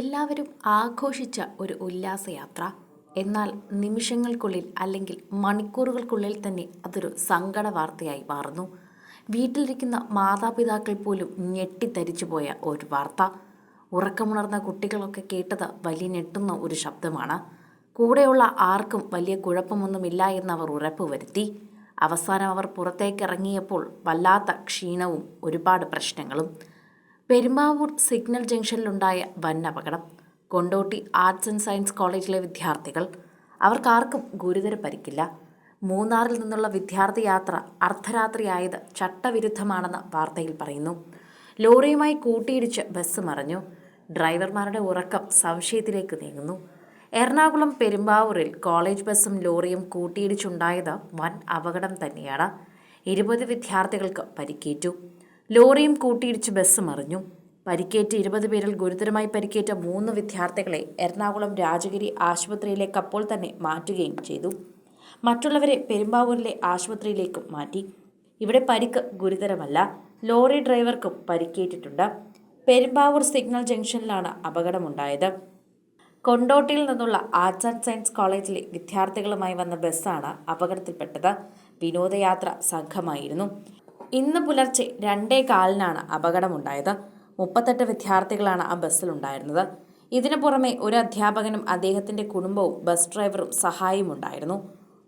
എല്ലാവരും ആഘോഷിച്ച ഒരു ഉല്ലാസയാത്ര. എന്നാൽ നിമിഷങ്ങൾക്കുള്ളിൽ അല്ലെങ്കിൽ മണിക്കൂറുകൾക്കുള്ളിൽ തന്നെ അതൊരു സങ്കട വാർത്തയായി മാറുന്നു. വീട്ടിലിരിക്കുന്ന മാതാപിതാക്കൾ പോലും ഞെട്ടിത്തരിച്ചു പോയ ഒരു വാർത്ത. ഉറക്കമുണർന്ന കുട്ടികളൊക്കെ കേട്ടത് വലിയ ഞെട്ടുന്ന ഒരു ശബ്ദമാണ്. കൂടെയുള്ള ആർക്കും വലിയ കുഴപ്പമൊന്നുമില്ല എന്നവർ ഉറപ്പുവരുത്തി അവസാനം അവർ പുറത്തേക്കിറങ്ങിയപ്പോൾ വല്ലാത്ത ക്ഷീണവും ഒരുപാട് പ്രശ്നങ്ങളും. പെരുമ്പാവൂർ സിഗ്നൽ ജംഗ്ഷനിലുണ്ടായ വൻ അപകടം കൊണ്ടോട്ടി ആർട്സ് ആൻഡ് സയൻസ് കോളേജിലെ വിദ്യാർത്ഥികൾ. അവർക്കാർക്കും ഗുരുതര പരിക്കില്ല. മൂന്നാറിൽ നിന്നുള്ള വിദ്യാർത്ഥി യാത്ര അർദ്ധരാത്രിയായത് ചട്ടവിരുദ്ധമാണെന്ന് വാർത്തയിൽ പറയുന്നു. ലോറിയുമായി കൂട്ടിയിടിച്ച് ബസ് മറിഞ്ഞു. ഡ്രൈവർമാരുടെ ഉറക്കം സംശയത്തിലേക്ക് നീങ്ങുന്നു. എറണാകുളം പെരുമ്പാവൂരിൽ കോളേജ് ബസ്സും ലോറിയും കൂട്ടിയിടിച്ചുണ്ടായത് വൻ അപകടം തന്നെയാണ്. ഇരുപത് വിദ്യാർത്ഥികൾക്ക് പരിക്കേറ്റു. ലോറിയും കൂട്ടിയിടിച്ച് ബസ് മറിഞ്ഞു. പരിക്കേറ്റ് ഇരുപത് പേരിൽ ഗുരുതരമായി പരിക്കേറ്റ മൂന്ന് വിദ്യാർത്ഥികളെ എറണാകുളം രാജഗിരി ആശുപത്രിയിലേക്ക് അപ്പോൾ തന്നെ മാറ്റുകയും ചെയ്തു. മറ്റുള്ളവരെ പെരുമ്പാവൂരിലെ ആശുപത്രിയിലേക്കും മാറ്റി. ഇവിടെ പരിക്ക് ഗുരുതരമല്ല. ലോറി ഡ്രൈവർക്കും പരിക്കേറ്റിട്ടുണ്ട്. പെരുമ്പാവൂർ സിഗ്നൽ ജംഗ്ഷനിലാണ് അപകടമുണ്ടായത്. കൊണ്ടോട്ടിയിൽ നിന്നുള്ള ആർട്സ് ആൻഡ് സയൻസ് കോളേജിലെ വിദ്യാർത്ഥികളുമായി വന്ന ബസ്സാണ് അപകടത്തിൽപ്പെട്ടത്. വിനോദയാത്ര സംഘമായിരുന്നു. ഇന്ന് പുലർച്ചെ രണ്ടേ കാലിനാണ് അപകടമുണ്ടായത്. മുപ്പത്തെട്ട് വിദ്യാർത്ഥികളാണ് ആ ബസ്സിലുണ്ടായിരുന്നത്. ഇതിനു പുറമെ ഒരു അധ്യാപകനും അദ്ദേഹത്തിന്റെ കുടുംബവും ബസ് ഡ്രൈവറും സഹായിയും ഉണ്ടായിരുന്നു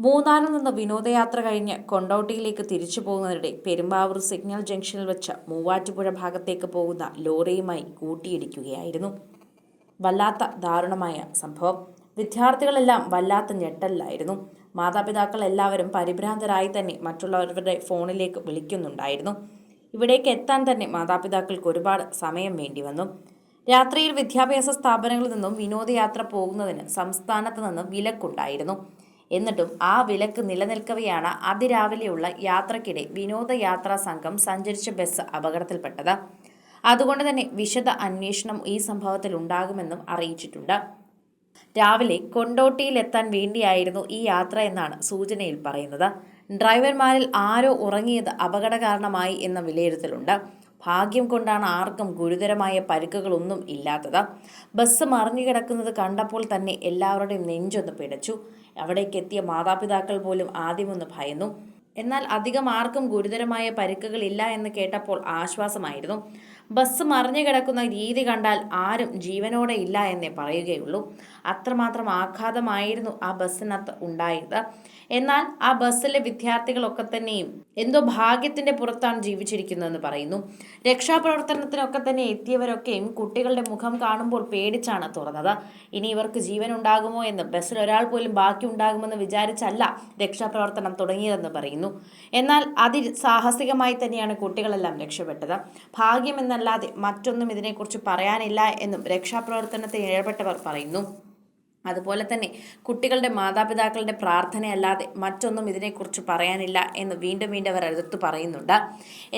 മൂന്നാറിൽ നിന്ന് വിനോദയാത്ര കഴിഞ്ഞ് കൊണ്ടോട്ടിയിലേക്ക് തിരിച്ചു പോകുന്നതിനിടെ പെരുമ്പാവൂർ സിഗ്നൽ ജംഗ്ഷനിൽ വെച്ച് മൂവാറ്റുപുഴ ഭാഗത്തേക്ക് പോകുന്ന ലോറിയുമായി കൂട്ടിയിടിക്കുകയായിരുന്നു. വല്ലാത്ത ദാരുണമായ സംഭവം. വിദ്യാർത്ഥികളെല്ലാം വല്ലാത്ത ഞെട്ടലിലായിരുന്നു. മാതാപിതാക്കൾ എല്ലാവരും പരിഭ്രാന്തരായി തന്നെ മറ്റുള്ളവരുടെ ഫോണിലേക്ക് വിളിക്കുന്നുണ്ടായിരുന്നു. ഇവിടേക്ക് എത്താൻ തന്നെ മാതാപിതാക്കൾക്ക് ഒരുപാട് സമയം വേണ്ടി വന്നു. രാത്രിയിൽ വിദ്യാഭ്യാസ സ്ഥാപനങ്ങളിൽ നിന്നും വിനോദയാത്ര പോകുന്നതിന് സംസ്ഥാനത്ത് നിന്നും വിലക്കുണ്ടായിരുന്നു. എന്നിട്ടും ആ വിലക്ക് നിലനിൽക്കവെയാണ് അതിരാവിലെയുള്ള യാത്രക്കിടെ വിനോദയാത്രാ സംഘം സഞ്ചരിച്ച ബസ് അപകടത്തിൽപ്പെട്ടത്. അതുകൊണ്ട് തന്നെ വിശദ അന്വേഷണം ഈ സംഭവത്തിൽ ഉണ്ടാകുമെന്നും അറിയിച്ചിട്ടുണ്ട്. രാവിലെ കൊണ്ടോട്ടിയിലെത്താൻ വേണ്ടിയായിരുന്നു ഈ യാത്ര എന്നാണ് സൂചനയിൽ പറയുന്നത്. ഡ്രൈവർമാരിൽ ആരോ ഉറങ്ങിയത് അപകട കാരണമായി എന്ന വിലയിരുത്തലുണ്ട്. ഭാഗ്യം കൊണ്ടാണ് ആർക്കും ഗുരുതരമായ പരിക്കുകളൊന്നും ഇല്ലാത്തത്. ബസ് മറിഞ്ഞു കിടക്കുന്നത് കണ്ടപ്പോൾ തന്നെ എല്ലാവരുടെയും നെഞ്ചൊന്ന് പിടച്ചു. അവിടേക്ക് എത്തിയ മാതാപിതാക്കൾ പോലും ആദ്യമൊന്ന് ഭയന്നു. എന്നാൽ അധികം ആർക്കും ഗുരുതരമായ പരിക്കുകളില്ല എന്ന് കേട്ടപ്പോൾ ആശ്വാസമായിരുന്നു. ബസ് മറിഞ്ഞു കിടക്കുന്ന രീതി കണ്ടാൽ ആരും ജീവനോടെ ഇല്ല എന്നേ പറയുകയുള്ളൂ. അത്രമാത്രം ആഘാതമായിരുന്നു ആ ബസ്സിനകത്ത് ഉണ്ടായത്. എന്നാൽ ആ ബസ്സിലെ വിദ്യാർത്ഥികളൊക്കെ തന്നെയും എന്തോ ഭാഗ്യത്തിന്റെ പുറത്താണ് ജീവിച്ചിരിക്കുന്നതെന്ന് പറയുന്നു. രക്ഷാപ്രവർത്തനത്തിനൊക്കെ തന്നെ എത്തിയവരൊക്കെയും കുട്ടികളുടെ മുഖം കാണുമ്പോൾ പേടിച്ചാണ് തുറന്നത്. ഇനി ഇവർക്ക് ജീവൻ ഉണ്ടാകുമോ എന്ന് ബസ്സിൽ ഒരാൾ പോലും ബാക്കി ഉണ്ടാകുമെന്ന് വിചാരിച്ചല്ല രക്ഷാപ്രവർത്തനം തുടങ്ങിയതെന്ന് പറയുന്നു. എന്നാൽ അതി സാഹസികമായി തന്നെയാണ് കുട്ടികളെല്ലാം രക്ഷപ്പെട്ടത്. ഭാഗ്യമെന്നല്ലാതെ മറ്റൊന്നും ഇതിനെക്കുറിച്ച് പറയാനില്ല എന്നും രക്ഷാപ്രവർത്തനത്തിൽ ഇടപെട്ടവർ പറയുന്നു. അതുപോലെ തന്നെ കുട്ടികളുടെ മാതാപിതാക്കളുടെ പ്രാർത്ഥനയല്ലാതെ മറ്റൊന്നും ഇതിനെക്കുറിച്ച് പറയാനില്ല എന്ന് വീണ്ടും വീണ്ടും അവർ എടുത്തു പറയുന്നുണ്ട്.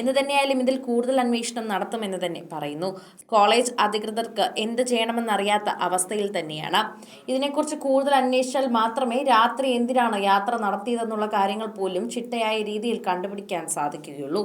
എന്ന് തന്നെയായാലും ഇതിൽ കൂടുതൽ അന്വേഷണം നടത്തുമെന്ന് തന്നെ പറയുന്നു. കോളേജ് അധികൃതർക്ക് എന്ത് ചെയ്യണമെന്നറിയാത്ത അവസ്ഥയിൽ തന്നെയാണ്. ഇതിനെക്കുറിച്ച് കൂടുതൽ അന്വേഷിച്ചാൽ മാത്രമേ രാത്രി എന്തിനാണ് യാത്ര നടത്തിയതെന്നുള്ള കാര്യങ്ങൾ പോലും ചിട്ടയായ രീതിയിൽ കണ്ടുപിടിക്കാൻ സാധിക്കുകയുള്ളൂ.